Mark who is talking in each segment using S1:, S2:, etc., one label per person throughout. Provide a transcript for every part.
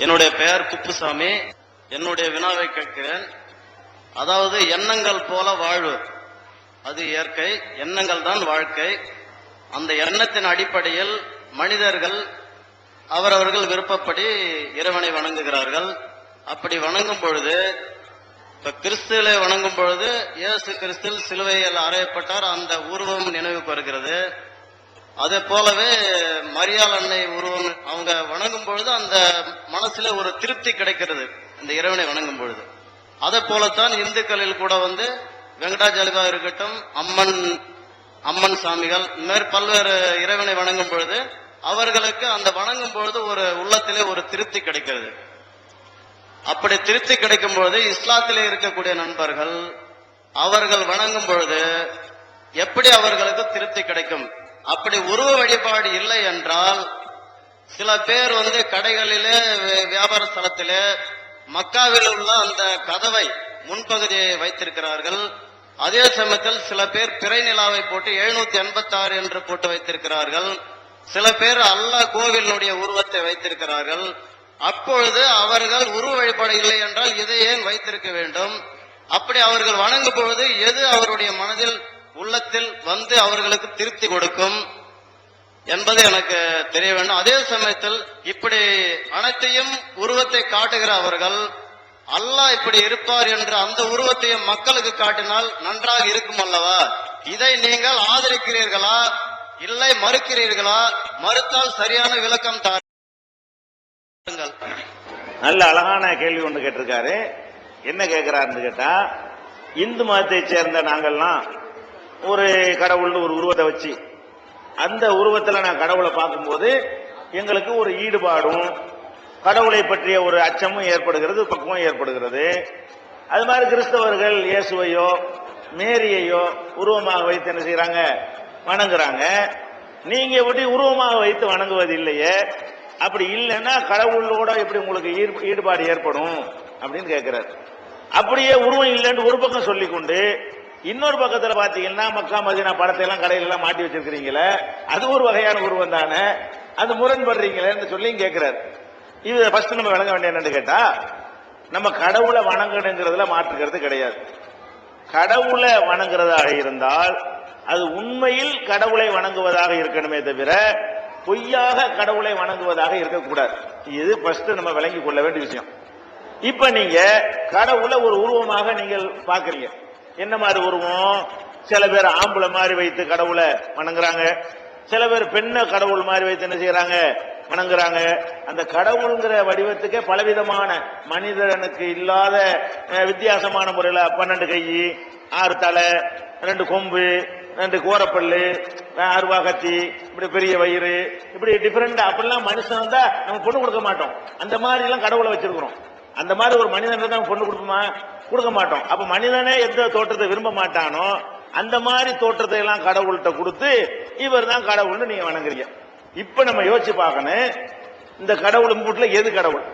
S1: என்னுடைய பெயர் குப்புசாமி. என்னுடைய வினாவை கேட்கிறேன். அதாவது எண்ணங்கள் போல வாழ்வு. அது இயற்கை எண்ணங்கள் தான் வாழ்க்கை. அந்த எண்ணத்தின் அடிப்படையில் மனிதர்கள் அவரவர்கள் விருப்பப்படி இறைவனை வணங்குகிறார்கள். அப்படி வணங்கும் பொழுது இப்ப கிறிஸ்துவை வணங்கும் பொழுது இயேசு கிறிஸ்துவில் சிலுவையில் அறையப்பட்டார். அந்த உருவம் நினைவுக்கு வருகிறது. அதே போலவே மரியாள் அன்னை உருவம் அவங்க வணங்கும் பொழுது அந்த மனசுல ஒரு திருப்தி கிடைக்கிறது இந்த இறைவனை வணங்கும் பொழுது. அதே போலத்தான் இந்துக்களில் கூட வந்து வெங்கடாஜலிதா இருக்கட்டும் அம்மன் அம்மன் சாமிகள் இந்த மாதிரி பல்வேறு இறைவனை வணங்கும் பொழுது அவர்களுக்கு அந்த வணங்கும் பொழுது ஒரு உள்ளத்திலே ஒரு திருப்தி கிடைக்கிறது. அப்படி திருப்தி கிடைக்கும் பொழுது இஸ்லாத்திலே இருக்கக்கூடிய நண்பர்கள் அவர்கள் வணங்கும் பொழுது எப்படி அவர்களுக்கு திருப்தி கிடைக்கும்? அப்படி உருவ வழிபாடு இல்லை என்றால் சில பேர் வந்து கடைகளிலே வியாபார ஸ்தலத்திலே மக்காவில் உள்ள அந்த கதவை முன்பகுதியை வைத்திருக்கிறார்கள். அதே சமயத்தில் சில பேர் பிறை நிலாவை போட்டு எழுநூத்தி எண்பத்தி ஆறு என்று போட்டு வைத்திருக்கிறார்கள். சில பேர் அல்லாஹ் கோவிலினுடைய உருவத்தை வைத்திருக்கிறார்கள். அப்பொழுது அவர்கள் உருவ வழிபாடு இல்லை என்றால் இதை ஏன் வைத்திருக்க வேண்டும்? அப்படி அவர்கள் வணங்கும் பொழுது எது அவருடைய மனதில் உள்ளத்தில் வந்து அவர்களுக்கு திருப்தி கொடுக்கும் என்பது எனக்கு தெரிய வேண்டும். அதே சமயத்தில் இப்படி அனைத்தையும் உருவத்தை காட்டுகிற அவர்கள் அல்லாஹ் இப்படி இருப்பார் என்ற அந்த உருவத்தையும் மக்களுக்கு காட்டினால் நன்றாக இருக்கும் அல்லவா? இதை நீங்கள் ஆதரிக்கிறீர்களா? இல்லை மறுக்கிறீர்களா? மறுத்தால் சரியான விளக்கம் தாருங்கள்.
S2: நல்ல அழகான கேள்வி ஒன்று கேட்டிருக்காரு. என்ன கேட்கிறாருன்னு கேட்டா இந்து மதத்தை சேர்ந்த நாங்கள்லாம் ஒரு கடவுள்னு ஒரு உருவத்தை வச்சு அந்த உருவத்தில் நான் கடவுளை பார்க்கும்போது எங்களுக்கு ஒரு ஈடுபாடும் கடவுளை பற்றிய ஒரு அச்சமும் ஏற்படுகிறது பக்குவம் ஏற்படுகிறது. அது மாதிரி கிறிஸ்தவர்கள் இயேசுவையோ மேரியையோ உருவமாக வைத்து என்ன செய்யறாங்க வணங்குறாங்க. நீங்க எப்படி உருவமாக வைத்து வணங்குவது இல்லையே அப்படி இல்லைன்னா கடவுளோட எப்படி உங்களுக்கு ஈடுபாடு ஏற்படும் அப்படின்னு கேட்கிறார் அப்படியே உருவம் இல்லைன்னு ஒரு பக்கம் சொல்லிக்கொண்டு இன்னொரு பக்கத்துல பாத்தீங்கன்னா மக்கா மதினா படத்தை எல்லாம் கடையில எல்லாம் மாட்டி வச்சிருக்கிறீங்களே அது ஒரு வகையான உருவம் தானே? அது முரண்படுறீங்களேன்னு சொல்லி கேட்கிறார் இது ஃபர்ஸ்ட் நம்ம விளங்க வேண்டிய என்னன்னு கேட்டா நம்ம கடவுளை வணங்கணுங்கிறதுல மாற்றுக்கிறது கிடையாது. கடவுளை வணங்குறதாக இருந்தால் அது உண்மையில் கடவுளை வணங்குவதாக இருக்கணுமே தவிர பொய்யாக கடவுளை வணங்குவதாக இருக்கக்கூடாது. இது ஃபர்ஸ்ட் நம்ம விளங்கி கொள்ள வேண்டிய விஷயம். இப்ப நீங்க கடவுளை ஒரு உருவமாக நீங்கள் பாக்குறீங்க என்ன மாதிரி உருவம்? சில பேர் ஆம்பளை மாதிரி வைத்து கடவுளை வணங்குறாங்க. சில பேர் பெண்ணை கடவுள் மாதிரி வைத்து என்ன செய்யறாங்க? வணங்குறாங்க. அந்த கடவுளுங்கிற வடிவத்துக்கே பலவிதமான மனிதனுக்கு இல்லாத வித்தியாசமான முறையில் பன்னெண்டு கை ஆறு தலை ரெண்டு கொம்பு ரெண்டு கோரப்பல்லு அருவா கத்தி இப்படி பெரிய வயிறு இப்படி டிஃப்ரெண்ட் அப்படிலாம் மனுஷன் வந்தா நம்ம பொண்ணு கொடுக்க மாட்டோம். அந்த மாதிரி எல்லாம் கடவுளை வச்சிருக்கிறோம். அந்த மாதிரி ஒரு மனிதன் தான் பொண்ணு கொடுப்போமா கொடுக்க மாட்டோம். அப்ப மனிதனே எந்த தோற்றத்தை விரும்ப மாட்டானோ அந்த மாதிரி தோற்றத்தை எல்லாம் கடவுள்கிட்ட கொடுத்து இவர் தான் கடவுள்னு நீங்க வணங்குறீங்க. இப்ப நம்ம யோசிச்சு பார்க்கணும் இந்த கடவுள் மூட்டுல எது கடவுள்?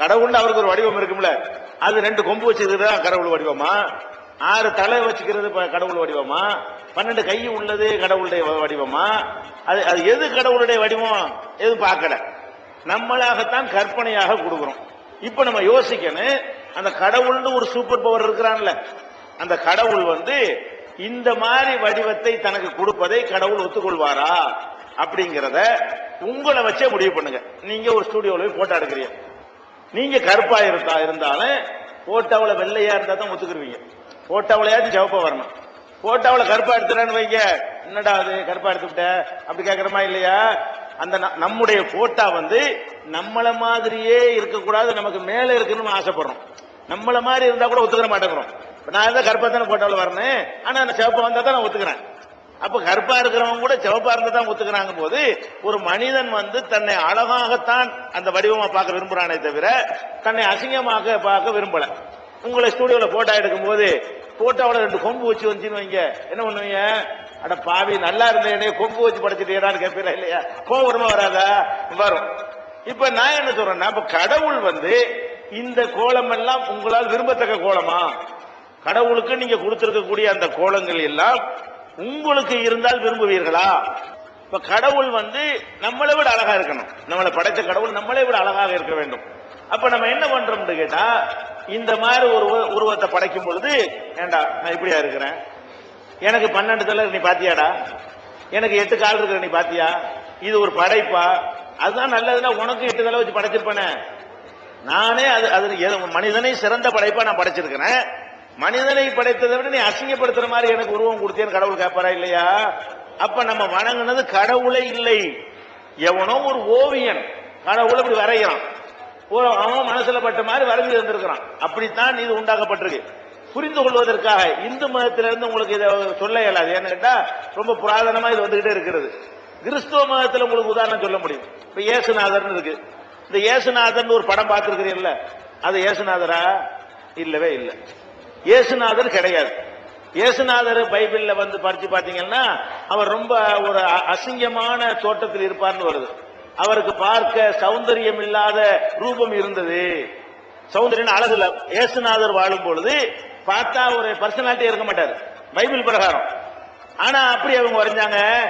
S2: கடவுள்னு அவருக்கு ஒரு வடிவம் இருக்கும்ல. அது ரெண்டு கொம்பு வச்சுக்கிறது தான் கடவுள் வடிவமா? ஆறு தலை வச்சுக்கிறது கடவுள் வடிவமா? பன்னெண்டு கை உள்ளது கடவுளுடைய வடிவமா? அது அது எது கடவுளுடைய வடிவம்? எதுவும் பார்க்கல. நம்மளாகத்தான் கற்பனையாக கொடுக்குறோம். இப்ப நம்ம யோசிக்கணும் அந்த கடவுள்னு ஒரு சூப்பர் பவர் இருக்கிறான்ல. அந்த கடவுள் வந்து இந்த மாதிரி வடிவத்தை தனக்கு கொடுப்பதை கடவுள் ஒத்துக்கொள்வாரா? அப்படிங்கிறத உங்களை வச்சே முடிவு பண்ணுங்க. நீங்க ஒரு ஸ்டுடியோல போய் போட்டோ எடுக்கிறீங்க. நீங்க கருப்பா இருந்தா இருந்தாலும் போட்டோவில் வெள்ளையா இருந்தா தான் ஒத்துக்குருவீங்க. போட்டோவிலையாச்சும் சிவப்பா வரணும். போட்டோவில் கருப்பா எடுத்துறேன்னு வைங்க. என்னடா அது கருப்பா எடுத்துக்கிட்ட அப்படி கேட்குறமா இல்லையா? அந்த ந- நம்முடைய போட்டா வந்து நம்மள மாதிரியே இருக்கக்கூடாது நமக்கு மேலே இருக்கணும்னு ஆசைப்படுறோம். நம்மள மாதிரி இருந்தா கூட ஒத்துக்கிற மாட்டேங்கிறோம். நான் தான் கருப்பா தானே போட்டோவில் வரணும் ஆனா நான் சிவப்பா வந்தா தான் நான் ஒத்துக்கிறேன். அப்ப கருப்பா இருக்கிறவங்க கூட சிவப்பா இருந்தா தான் ஒத்துக்கிறாங்க போது ஒரு மனிதன் வந்து தன்னை அழகாகத்தான் அந்த வடிவமா பார்க்க விரும்புறானே தவிர தன்னை அசிங்கமாக பார்க்க விரும்பல. உங்களை ஸ்டூடியோல போட்டோ எடுக்கும் போது போட்டோவில் ரெண்டு கொம்பு வச்சு வந்துச்சுன்னு வைங்க. என்ன பண்ணுவீங்க? அட பாவி நல்லா இருந்தேனே கொம்பு வச்சு படைச்சிட்டேடான்னு கேட்பீங்களா இல்லையா? கோபுரமா வராதா? வரும். இப்ப நான் என்ன சொல்றேன்னா இப்ப கடவுள் வந்து இந்த கோலம் எல்லாம் உங்களால் விரும்பத்தக்க கோலமா? கடவுளுக்கு நீங்க கொடுத்திருக்கக்கூடிய அந்த கோலங்கள் எல்லாம் உங்களுக்கு இருந்தால் விரும்புவீர்களா? இப்ப கடவுள் வந்து நம்மளை விட அழகா இருக்கணும். நம்மளை படைத்த கடவுள் நம்மளை விட அழகாக இருக்க வேண்டும். அப்ப நம்ம என்ன பண்றோம்னு கேட்டா இந்த மாதிரி ஒரு உருவ- உருவத்தை படைக்கும் பொழுது ஏண்டா நான் இப்படியா இருக்கிறேன்? எனக்கு பன்னெண்டு தலை நீ பாத்தியாடா? எனக்கு எட்டு கால் இருக்கிற நீ பாத்தியா? இது ஒரு படைப்பா? அதுதான் நல்லதுன்னா உனக்கு எட்டு தலை வச்சு படைச்சிருப்பேனே. நானே அது அது மனிதனை சிறந்த படைப்பா நான் படைச்சிருக்கிறேன். மனிதனை படைத்ததை விட நீ அசிங்கப்படுத்துற மாதிரி எனக்கு உருவம் கொடுத்தேன்னு கடவுள் கேட்பாரா இல்லையா? அப்ப நம்ம வணங்குனது கடவுளே இல்லை. எவனோ ஒரு ஓவியன் கடவுளை இப்படி வரைகிறான். அவன் மனசுல பட்ட மாதிரி வரைஞ்சி இருந்திருக்கிறான் அப்படித்தான் இது உண்டாக்கப்பட்டிருக்கு. புரிந்து கொள்வதற்காக இந்து மதத்திலிருந்து உங்களுக்கு இதை சொல்ல இயலாது. ஏன்னு கேட்டா ரொம்ப புராதனமா இது வந்துகிட்டே இருக்கிறது. கிறிஸ்துவ மதத்தில் உங்களுக்கு உதாரணம் சொல்ல முடியும். இப்ப இயேசுநாதர்னு இருக்கு. இந்த ஏசுநாதன் ஒரு படம் பார்த்திருக்கிறீங்கல்ல அது ஏசுநாதரா? இல்லவே இல்லை. இயேசுநாதர் கிடையாது. இயேசுநாதர் பைபிள்ல வந்து படிச்சு பாத்தீங்கன்னா அவர் ரொம்ப ஒரு அ- அசிங்கமான தோட்டத்தில் இருப்பார்னு வருது. அவருக்கு பார்க்க சௌந்தரியம் இல்லாத ரூபம் இருந்தது. சௌந்தரியம் அழகு இல்ல. இயேசுநாதர் வாழும் பொழுது பார்த்தா ஒரு பர்சனாலிட்டி இருக்க மாட்டார். பைபிள் பிரகாரம். ஆனா அப்படி அவங்க வரைஞ்சாங்க.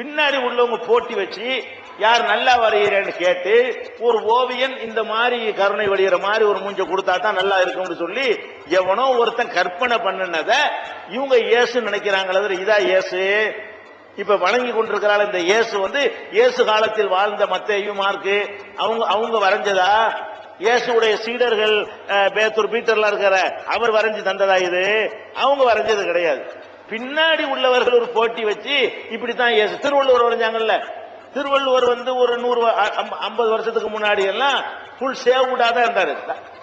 S2: பின்னாடி உள்ளவங்க போட்டி வச்சு யார் நல்லா வரைகிறேன்னு கேட்டு ஒரு ஓவியன் இந்த மாதிரி கருணை வழிகிற மாதிரி ஒரு மூஞ்ச கொடுத்தா தான் நல்லா இருக்கும்னு சொல்லி எவனோ ஒருத்தன் கற்பனை பண்ணினத இவங்க இயேசு நினைக்கிறாங்களே இதா இயேசு? இப்ப வணங்கி கொண்டிருக்கிறாள் இந்த இயேசு வந்து இயேசு காலத்தில் வாழ்ந்த மத்தையும் மார்க்கு அவங்க அவங்க வரைஞ்சதா? இயேசுடைய சீடர்கள் பேத்தூர் பீட்டர்லாம் இருக்கிற அவர் வரைஞ்சு தந்ததா இது? அவங்க வரைஞ்சது கிடையாது. பின்னாடி உள்ளவர்கள் ஒரு போட்டி வச்சு இப்படித்தான் இயேசு திருவள்ளுவர் வரைஞ்சாங்கல்ல திருவள்ளுவர் வந்து ஒரு நூறு ஐம்பது வருஷத்துக்கு முன்னாடி எல்லாம் ஃபுல் சேவ் தான் இருந்தாரு.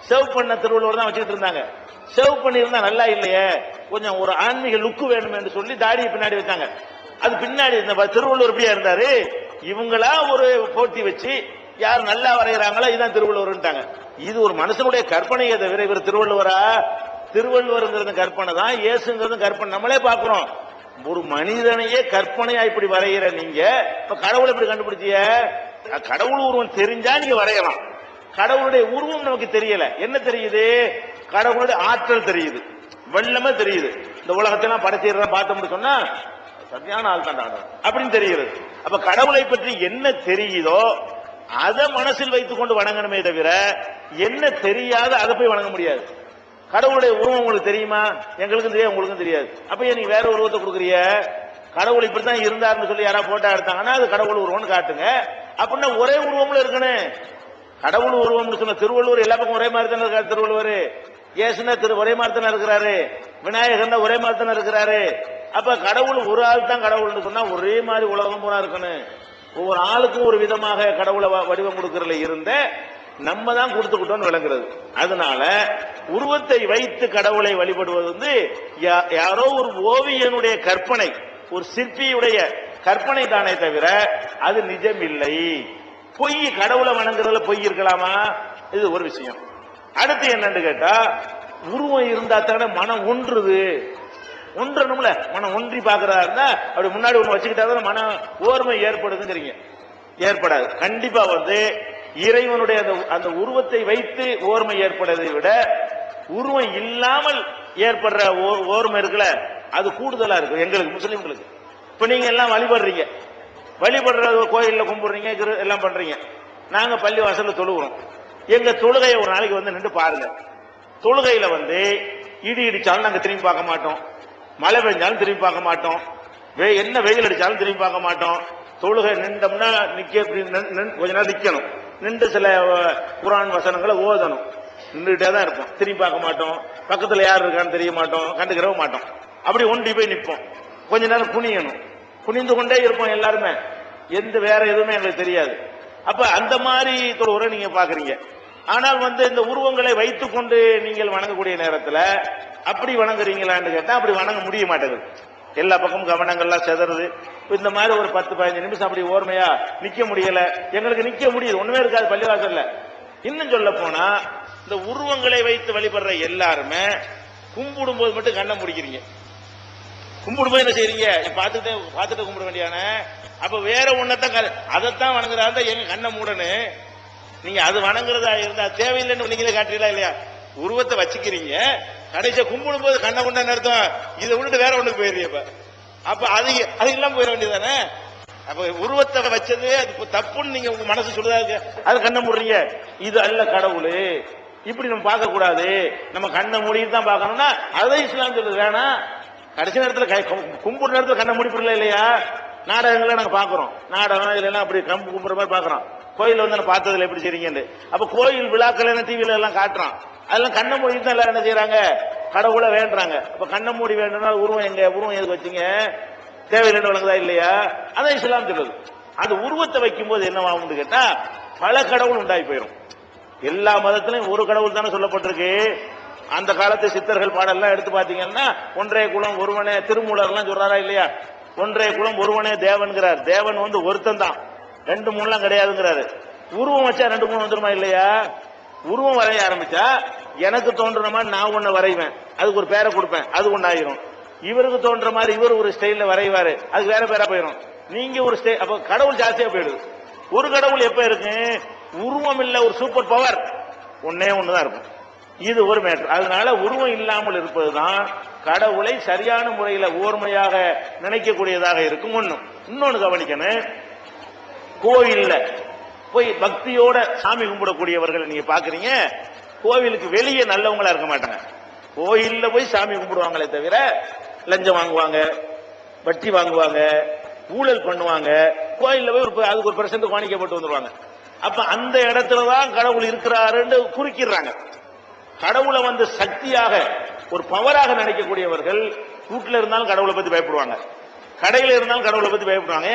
S2: சேவ் பண்ண திருவள்ளுவர் தான் வச்சுட்டு இருந்தாங்க. சேவ் பண்ணியிருந்தா நல்லா இல்லையே. கொஞ்சம் ஒரு ஆன்மீக லுக்கு வேணும் என்று சொல்லி தாடியை பின்னாடி வச்சாங்க. அது பின்னாடி இருந்த திருவள்ளுவர் இப்படியா இருந்தாரு? இவங்களா ஒரு போட்டி வச்சு யார் நல்லா வரைகிறாங்களோ இதுதான் திருவள்ளுவர்ன்ட்டாங்க. இது ஒரு மனுஷனுடைய கற்பனையை தவிர இவர் திருவள்ளுவரா? திருவள்ளுவருங்கிறது கற்பனை தான் இயேசுங்கிறது கற்பனை. நம்மளே பார்க்கிறோம். ஒரு மனிதனையே கற்பனையா இப்படி வரைகிற நீங்க இப்ப கடவுளை எப்படி கண்டுபிடிச்சிய? கடவுள் உருவம் தெரிஞ்சா நீங்க வரையலாம். கடவுளுடைய உருவம் நமக்கு தெரியல. என்ன தெரியுது? கடவுளுடைய ஆற்றல் தெரியுது. வெள்ளமே தெரியுது. இந்த உலகத்தெல்லாம் படைச்சிடுற பார்த்தோம்னு சொன்னா சரியான ஆள் தான் அப்படின்னு தெரிகிறது அப்ப கடவுளை பற்றி என்ன தெரியுதோ அதை மனசில் வைத்துக் கொண்டு வணங்கணுமே தவிர என்ன தெரியாத அதை போய் வணங்க முடியாது. கடவுளுடைய உருவம் உங்களுக்கு தெரியுமா? எங்களுக்கும் தெரியாது உங்களுக்கும் தெரியாது. அப்ப ஏன் நீங்க வேற உருவத்தை கொடுக்குறீங்க கடவுள் இப்படித்தான் இருந்தாருன்னு சொல்லி யாராவது போட்டோ எடுத்தாங்கன்னா அது கடவுள் உருவம்னு காட்டுங்க. அப்படின்னா ஒரே உருவம்ல இருக்கணும். கடவுள் உருவம்னு சொன்ன திருவள்ளுவர் எல்லா பக்கம் ஒரே மாதிரி தானே இருக்காரு திருவள்ளுவர். இயேசுனா திரு ஒரே மாதிரி தானே இருக்கிறாரு. விநாயகர்னா ஒரே மாதிரி தானே இருக்கிறாரு. அப்ப கடவுள் ஒரு ஆள் தான் கடவுள்னு சொன்னா ஒரே மாதிரி உலகம் பூரா இருக்கணும். ஒவ்வொரு ஆளுக்கும் ஒரு விதமாக கடவுளை வ- வடிவம் கொடுக்கறதுல இருந்த நம்ம தான் கொடுத்துக்கிட்டோம்னு விளங்குறது. அதனால உருவத்தை வைத்து கடவுளை வழிபடுவது வந்து யா- யாரோ ஒரு ஓவியனுடைய கற்பனை ஒரு சிற்பியுடைய கற்பனை தானே தவிர அது நிஜம் இல்லை பொய் கடவுளை வணங்குறதுல பொய் இருக்கலாமா? இது ஒரு விஷயம். அடுத்து என்னன்னு கேட்டா உருவம் இருந்தா தானே மனம் ஒன்றுது. ஒன்றணும்ல மனம் ஒன்றி பாக்குறதா இருந்தா அப்படி முன்னாடி ஒண்ணு வச்சுக்கிட்டா தான் மன ஓர்மை ஏற்படுதுங்கிறீங்க. ஏற்படாது. கண்டிப்பா வந்து இறைவனுடைய அந்த அந்த உருவத்தை வைத்து ஓர்மை ஏற்படுவதை விட உருவம் இல்லாமல் ஏற்படுற ஓ- ஓர்மை இருக்குல்ல அது கூடுதலா இருக்கு எங்களுக்கு முஸ்லீம்களுக்கு. இப்ப நீங்க எல்லாம் வழிபடுறீங்க. வழிபடுற கோயில்ல கும்பிடுறீங்க கிரு- எல்லாம் பண்றீங்க. நாங்க பள்ளி வாசல்ல தொழுகிறோம். எங்க தொழுகையை ஒரு நாளைக்கு வந்து நின்று பாருங்க. தொழுகையில வந்து இடி இடிச்சாலும் நாங்க திரும்பி பார்க்க மாட்டோம். மழை பெஞ்சாலும் திரும்பி பார்க்க மாட்டோம். வெ- என்ன வெயில் அடிச்சாலும் திரும்பி பார்க்க மாட்டோம். தொழுகை நின்றோம்னா நிக்க நின்- நின்- கொஞ்ச நேரம் நிக்கணும். நின்று சில குரான் வசனங்களை ஓதணும். நின்றுட்டே தான் இருப்போம். திரும்பி பார்க்க மாட்டோம். பக்கத்தில் யார் இருக்கான்னு தெரிய மாட்டோம். கண்டுக்கிறவ மாட்டோம். அப்படி ஒண்டி போய் நிற்போம். கொஞ்ச நேரம் குனியணும். குனிந்து கொண்டே இருப்போம் எல்லாருமே. எந்த வேற எதுவுமே எங்களுக்கு தெரியாது. அப்ப அந்த மாதிரி தொழுவுரை நீங்க பாக்குறீங்க ஆனால் வந்து இந்த உருவங்களை வைத்துக்கொண்டு நீங்கள் வணங்கக்கூடிய நேரத்தில் அப்படி வணங்குறீங்களான்னு கேட்டால் அப்படி வணங்க முடிய மாட்டேங்குது. எல்லா பக்கமும் கவனங்கள்லாம் செதறுது. இந்த மாதிரி ஒரு பத்து பதினஞ்சு நிமிஷம் அப்படி ஓர்மையா நிக்க முடியல. எங்களுக்கு நிக்க முடியுது. ஒண்ணுமே இருக்காது பள்ளிவாசல்ல. இன்னும் சொல்ல போனா இந்த உருவங்களை வைத்து வழிபடுற எல்லாருமே கும்பிடும் போது மட்டும் கண்ணை முடிக்கிறீங்க. கும்பிடும் போது என்ன செய்றீங்க? பார்த்துட்டு பார்த்துட்டு கும்பிட வேண்டியான அப்ப வேற ஒன்னதான் க- அதைத்தான் வணங்குறதா தான் எங்க கண்ணை மூடனு? நீங்க அது வணங்குறதா இருந்தா தேவையில்லைன்னு நீங்களே காட்டுறீங்களா இல்லையா? உருவத்தை வச்சுக்கிறீங்க. கடைசியா கும்பிடும் போது கண்ணை கொண்ட அர்த்தம் இதை விட்டுட்டு வேற ஒண்ணுக்கு போயிடுறீங்க அப்ப அது அது இல்லாம போயிட வேண்டியதானே அப்ப உருவத்தை வச்சது அது தப்புன்னு நீங்க உங்க மனசு சொல்லுதா அது கண்ணை முடுறீங்க. இது அல்ல கடவுள். இப்படி நம்ம பார்க்க கூடாது நம்ம கண்ணை மூடிட்டு தான் பார்க்கணும்னா அதுதான் இஸ்லாம் சொல்லுது வேணாம். கடைசி நேரத்தில் கும்- கும்பிடுற நேரத்தில் கண்ணை மூடிப்படல இல்லையா? நாடகங்களை நாங்கள் பார்க்குறோம். நாடகம் இல்லைன்னா அப்படி கம்பு கும்புற மாதிரி பார்க்குறோம். கோயில் வந்து நான் பார்த்ததுல எப்படி செய்றீங்கன்னு. அப்ப கோயில் விழாக்கள் என்ன டிவியில எல்லாம் காட்டுறான். அதெல்லாம் கண்ணை மூடி தான் எல்லாரும் என்ன செய்யறாங்க கடவுளை வேண்டுறாங்க. அப்ப கண்ணை மூடி வேண்டும்னா உருவம் எங்க உருவம் எதுக்கு வச்சீங்க? தேவையில்லைன்னு வழங்குதா இல்லையா? அதான் இஸ்லாம் சொல்லுது அது உருவத்தை வைக்கும்போது என்னவாகும்னு கேட்டா பல கடவுள் உண்டாகி போயிடும் எல்லா மதத்திலையும் ஒரு கடவுள் தானே சொல்லப்பட்டிருக்கு. அந்த காலத்து சித்தர்கள் பாடல்லாம் எடுத்து பாத்தீங்கன்னா ஒன்றே குலம் ஒருவனே திருமூலர்லாம் சொல்றாரா இல்லையா? ஒன்றே குலம் ஒருவனே தேவன்கிறார். தேவன் வந்து ஒருத்தன் தான். ரெண்டு மூணுலாம் கிடையாதுங்கிறாரு. உருவம் வச்சா ரெண்டு மூணு வந்துருமா இல்லையா? உருவம் வரைய ஆரம்பிச்சா எனக்கு தோன்ற மாதிரி நான் ஒண்ணு வரைவேன். அதுக்கு ஒரு பேரை கொடுப்பேன். அது ஒன்றாயிரும் இவருக்கு தோன்ற மாதிரி இவர் ஒரு ஸ்டைலில் வரைவாரு. அதுக்கு வேற பேரா போயிடும் நீங்க ஒரு ஸ்டை அப்ப கடவுள் ஜாஸ்தியா போயிடுது. ஒரு கடவுள் எப்ப இருக்கு? உருவம் இல்ல ஒரு சூப்பர் பவர் ஒன்னே ஒண்ணுதான் இருக்கும். இது ஒரு மேட்டர் அதனால உருவம் இல்லாமல் இருப்பதுதான் கடவுளை சரியான முறையில ஓர்மையாக நினைக்கக்கூடியதாக இருக்கும் ஒன்னும் இன்னொன்னு கவனிக்கணும். கோவில்ல. போய் பக்தியோட சாமி கும்பிடக்கூடியவர்கள் நீங்க பாக்குறீங்க கோவிலுக்கு வெளியே நல்லவங்களா இருக்க மாட்டாங்க. கோயில்ல போய் சாமி கும்பிடுவாங்களே தவிர லஞ்சம் வாங்குவாங்க வட்டி வாங்குவாங்க ஊழல் பண்ணுவாங்க. கோயில்ல போய் ஒரு அதுக்கு ஒரு பிரசன்ட் காணிக்கப்பட்டு வந்துருவாங்க. அப்ப அந்த இடத்துல தான் கடவுள் இருக்கிறாருன்னு குறிக்கிறாங்க கடவுளை வந்து சக்தியாக ஒரு பவராக நினைக்கக்கூடியவர்கள் வீட்டுல இருந்தாலும் கடவுளை பத்தி பயப்படுவாங்க. கடையில் இருந்தாலும் கடவுளை பத்தி பயப்படுவாங்க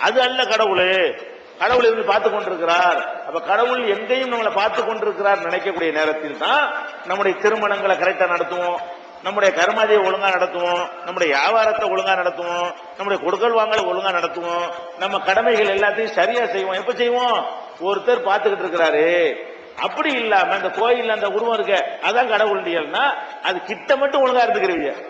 S2: அது அல்ல கடவுள். கடவுள் இருந்து பார்த்து கொண்டிருக்கிறார் அப்ப கடவுள் எங்கேயும் நம்மளை பார்த்து கொண்டிருக்கிறார் நினைக்கக்கூடிய நேரத்தில் தான் நம்முடைய திருமணங்களை கரெக்டா நடத்துவோம். நம்முடைய கர்மாதியை ஒழுங்கா நடத்துவோம். நம்முடைய வியாபாரத்தை ஒழுங்கா நடத்துவோம். நம்முடைய கொடுக்கல் வாங்கலை ஒழுங்கா நடத்துவோம். நம்ம கடமைகள் எல்லாத்தையும் சரியா செய்வோம். எப்ப செய்வோம்? ஒருத்தர் பார்த்துக்கிட்டு இருக்கிறாரு. அப்படி இல்லாம அந்த கோயில் அந்த உருவம் இருக்க அதான் கடவுள் அது கிட்ட மட்டும் ஒழுங்கா இருந்துக்கிறீங்க.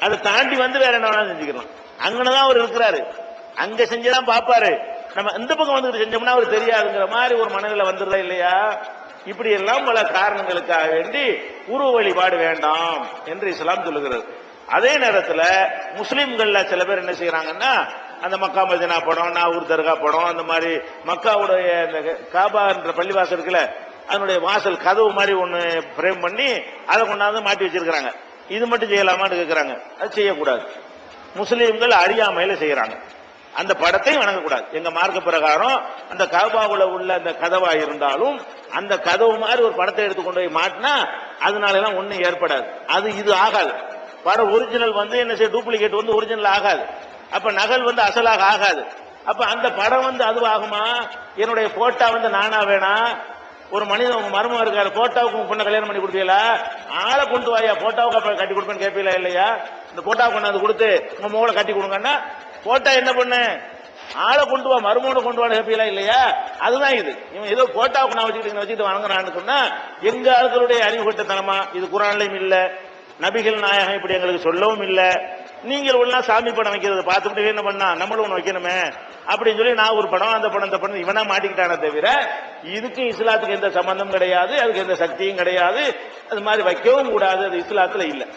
S2: அதை தாண்டி வந்து வேற என்ன வேணாலும் செஞ்சுக்கலாம் அங்கனதான் அவர் இருக்கிறாரு. அங்க செஞ்சுதான் பாப்பாரு. நம்ம இந்த பக்கம் வந்துட்டு செஞ்சோம்னா அவர் தெரியாதுங்கிற மாதிரி ஒரு மனநிலை வந்துடுதா இல்லையா? இப்படி எல்லாம் பல காரணங்களுக்காக வேண்டி உருவ வழிபாடு வேண்டாம் என்று இஸ்லாம் சொல்லுகிறது. அதே நேரத்துல முஸ்லிம்கள்ல சில பேர் என்ன செய்யறாங்கன்னா அந்த மக்கா மதினா படம் நாகூர் தர்கா படம் அந்த மாதிரி மக்காவுடைய அந்த காபா என்ற பள்ளிவாசல் இருக்குல்ல அதனுடைய வாசல் கதவு மாதிரி ஒன்று ஃப்ரேம் பண்ணி அதை கொண்டாந்து மாட்டி வச்சிருக்கிறாங்க. இது மட்டும் செய்யலாமான்னு கேட்குறாங்க அது செய்யக்கூடாது. முஸ்லீம்கள் அறியாமையில செய்யறாங்க. அந்த படத்தை வணங்கக்கூடாது. எங்க மார்க்க பிரகாரம் அந்த கபாவுல உள்ள அந்த கதவா இருந்தாலும் அந்த கதவு மாதிரி ஒரு படத்தை எடுத்து கொண்டு போய் மாட்டினா அதனால எல்லாம் ஒண்ணும் ஏற்படாது. அது இது ஆகாது. படம் ஒரிஜினல் வந்து என்ன செய்ய டூப்ளிகேட் வந்து ஒரிஜினல் ஆகாது. அப்ப நகல் வந்து அசலாக ஆகாது. அப்ப அந்த படம் வந்து அதுவாகுமா? என்னுடைய போட்டா வந்து நானா வேணா? ஒரு மனிதன் உங்க மருமகம் இருக்காரு போட்டோவுக்கு உங்க பொண்ணை கல்யாணம் பண்ணி கொடுத்தீங்களா ஆளை கொண்டு வாயா போட்டோவுக்கு அப்ப கட்டி கொடுப்பேன்னு கேட்பீங்களா இல்லையா? இந்த போட்டோ கொண்டாந்து கொடுத்து உங்க மோளை கட்டி கொடுங்கன்னா போட்டோ என்ன பண்ணு? ஆளை கொண்டு வா மருமகனை கொண்டு வான்னு கேட்பீங்களா இல்லையா? அதுதான் இது. இவன் ஏதோ போட்டோவுக்கு நான் வச்சுக்கிட்டு வச்சுட்டு வணங்குறான்னு சொன்னா எங்க ஆட்களுடைய அறிவு கட்டத்தனமா? இது குரான்லயும் இல்ல நபிகள் நாயகம் இப்படி எங்களுக்கு சொல்லவும் இல்லை. நீங்கள் ஒன்றா சாமி படம் வைக்கிறத பார்த்துட்டு என்ன பண்ணா? நம்மளும் ஒண்ணு வைக்கணுமே. அப்படின்னு சொல்லி நான் ஒரு படம் அந்த படம் அந்த படம் இவனா மாட்டிக்கிட்டானே தவிர இதுக்கு இஸ்லாத்துக்கு எந்த சம்பந்தம் கிடையாது அதுக்கு எந்த சக்தியும் கிடையாது. அது மாதிரி வைக்கவும் கூடாது அது இஸ்லாத்துல இல்லை.